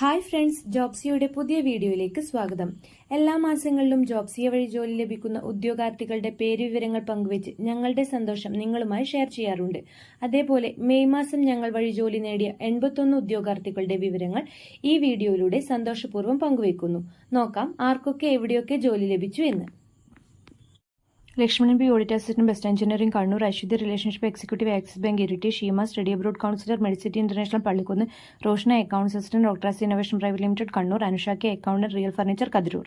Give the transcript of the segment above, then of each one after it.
Hi friends ജോബ്സിയുടെ പുതിയ വീഡിയോയിലേക്ക് സ്വാഗതം. എല്ലാ മാസങ്ങളിലും ജോബ്സിയ വഴി ജോലി ലഭിക്കുന്ന ഉദ്യോഗാർത്ഥികളുടെ പേരുവിവരങ്ങൾ പങ്കുവച്ച് ഞങ്ങളുടെ സന്തോഷം നിങ്ങളുമായി ഷെയർ ചെയ്യാറുണ്ട്. അതേപോലെ മെയ് മാസം ഞങ്ങൾ വഴി ജോലി നേടിയ എൺപത്തൊന്ന് ഉദ്യോഗാർത്ഥികളുടെ വിവരങ്ങൾ ഈ വീഡിയോയിലൂടെ സന്തോഷപൂർവം പങ്കുവയ്ക്കുന്നു. നോക്കാം ആർക്കൊക്കെ എവിടെയൊക്കെ ജോലി ലഭിച്ചു എന്ന്. Lakshmanan B audit assistant best engineering Kannur Aswathy relationship executive Axis bank Iritty Sheema study abroad counsellor Medicity international Pallikkunnu Roshana accounts assistant doctor ഡോക്ടറാസ് innovation private limited Kannur അനുഷാക്കി accountant real furniture Kathirur.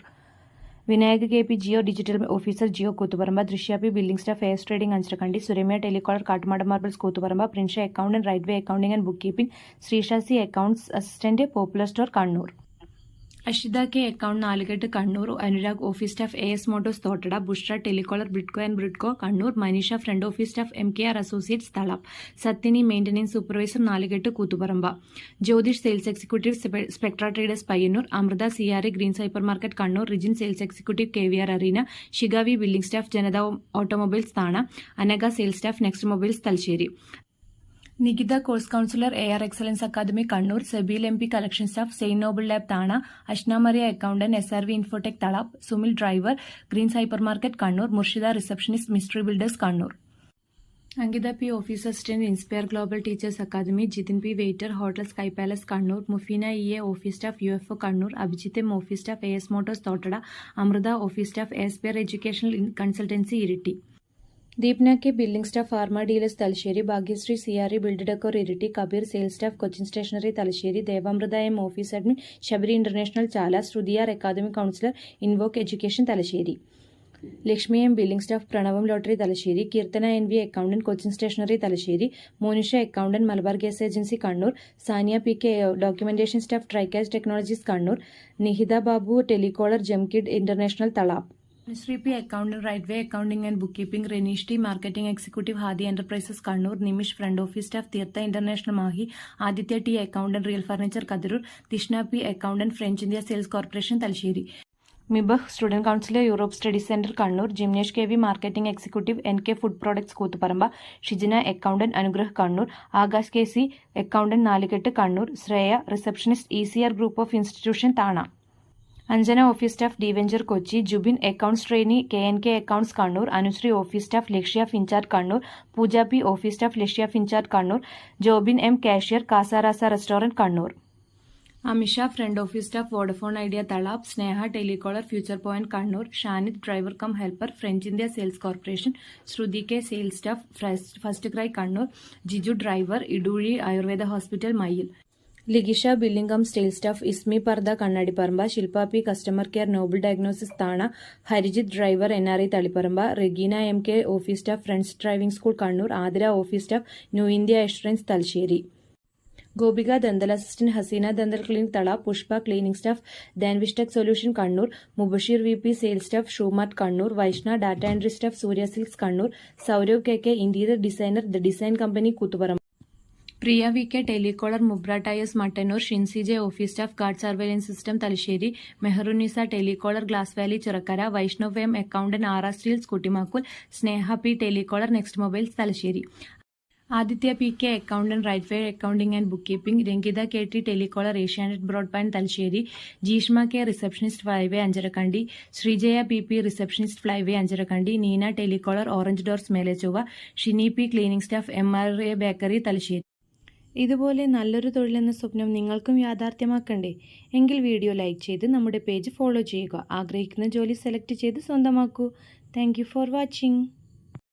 Vinayak K P Jio digital officer Jio Koothuparamba ദൃശ്യാപി billing staff air trading Anjarakandy Suramya telecaller Kattumada marbles Koothuparamba Prinsha accountant right way accounting and book keeping ശ്രീശാസി accounts assistant popular store Kannur. Ashitha K account Nalukettu Kannur Anurag office staff A S motors Thottada Bushra telecaller Bridco and Bridco Kannur Maneesha front office staff M K R associates സ്ഥലം സത്യനി maintenance supervisor Nalukettu Koothuparamba. Jyothish sales executive സ്പെ- Spectra traders Payyanur Amrutha C R green hyper market Kannur Rijin sales executive K V R arena ഷിഗാവി building staff Janatha automobiles Thana Anagha sales staff next mobiles Thalassery. Nikitha course counsellor A R excellence academy Kannur. Sebil M P collection staff Zain noble lab Thana അഷ്നാമറിയ accountant S R V Infotech Talap Sumil driver green hyper market Kannur. Murshida receptionist mystery builders Kannur. Ankitha P office assistant inspire global teachers academy Jithin P waiter hotel sky palace Kannur. Mufeena E A office staff U F O Kannur. Abhijith M office staff A S motors Thottada. Amrutha office staff aspire educational consultancy Iritty. Deepna K billing staff pharma dealers Thalassery Bhagyashree C R E build Iritty Kabeer sales staff Cochin stationery Thalassery Devamritha M office admin Sabari international Chala ശ്രുതിയാർ academy counsellor invoke education Thalassery. Lakshmi M billing staff Pranavam lottery Thalassery Keerthana N V accountant Cochin stationery Thalassery Monisha accountant Malabar gas agency Kannur Saniya P K documentation staff ട്രൈക്കാസ് technologies Kannur Nihitha Babu telecaller ജംകിഡ് international Thalap Shree P accounting right way accounting and book keeping Renish T marketing executive Hadi enterprises Kannur Nimish front office staff Theertha international Mahe Adithya T accountant real furniture Kathirur Thishna P accountant French India sales corporation Thalassery മിബഹ് student counsellor Europe study centre Kannur Jimnesh K V marketing executive N K food products Koothuparamba Shijina accountant Anugrah Kannur Akash K C accountant Nalukettu Kannur Shreya receptionist E C R group of institution Thana Anjana office staff ഡിവെഞ്ചർ Kochi Jubin accounts trainee K N K accounts Kannur Anushree office staff Lakshya Finchart Kannur Pooja P office staff Lakshya Finchart Kannur Jobin M cashier കാസാരാസ restaurant Kannur. Amisha front office staff Vodafone Idea Thalap Sneha telecaller future point Kannur Shanith driver cum helper French India sales corporation Shruthi K sales staff first cry Kannur Jiju driver Edoozhi Ayurveda hospital Mayyil Ligisha billing cum സ്റ്റേൽ staff ഇസ്മി പർദ Kannadiparamba Shilpa P customer care Noble diagnosis Thana Harijith driver N R I Thaliparamba Regina M K office staff Friends driving school Kannur Athira office staff New India Assurance Thalassery. Gopika dental assistant Haseena dental clinic തള Pushpa cleaning staff ദാൻവിഷ്ടെക് solution Kannur Mubasheer V P sales staff Shoemart Kannur Vaishna data entry staff Surya silks Kannur Sourav K K interior designer the design company Koothuparamba. Priya V K telecaller മുബ്ര tyres Mattannur Shincy J office staff guard surveillance system Thalassery Meharunnisa telecaller glass valley Chirakkara Vaishnav M accountant R R steels Kuttimakkool Sneha P telecaller next mobiles Thalassery. Aditya P K accountant right way accounting and book keeping Rangitha K T telecaller Asianet broadband Thalassery Jeeshma K receptionist flyway Anjarakandy Sreejaya P P receptionist flyway Anjarakandy Neena telecaller orange doors Melechovva Shini P cleaning staff M R A bakery Thalassery. ഇതുപോലെ നല്ലൊരു തൊഴിലെന്ന സ്വപ്നം നിങ്ങൾക്കും യാഥാർത്ഥ്യമാക്കണ്ടേ? എങ്കിൽ video like ചെയ്ത് നമ്മുടെ page follow ചെയ്യുക. ആഗ്രഹിക്കുന്ന ജോലി സെലക്ട് ചെയ്ത് സ്വന്തമാക്കൂ. Thank for watching.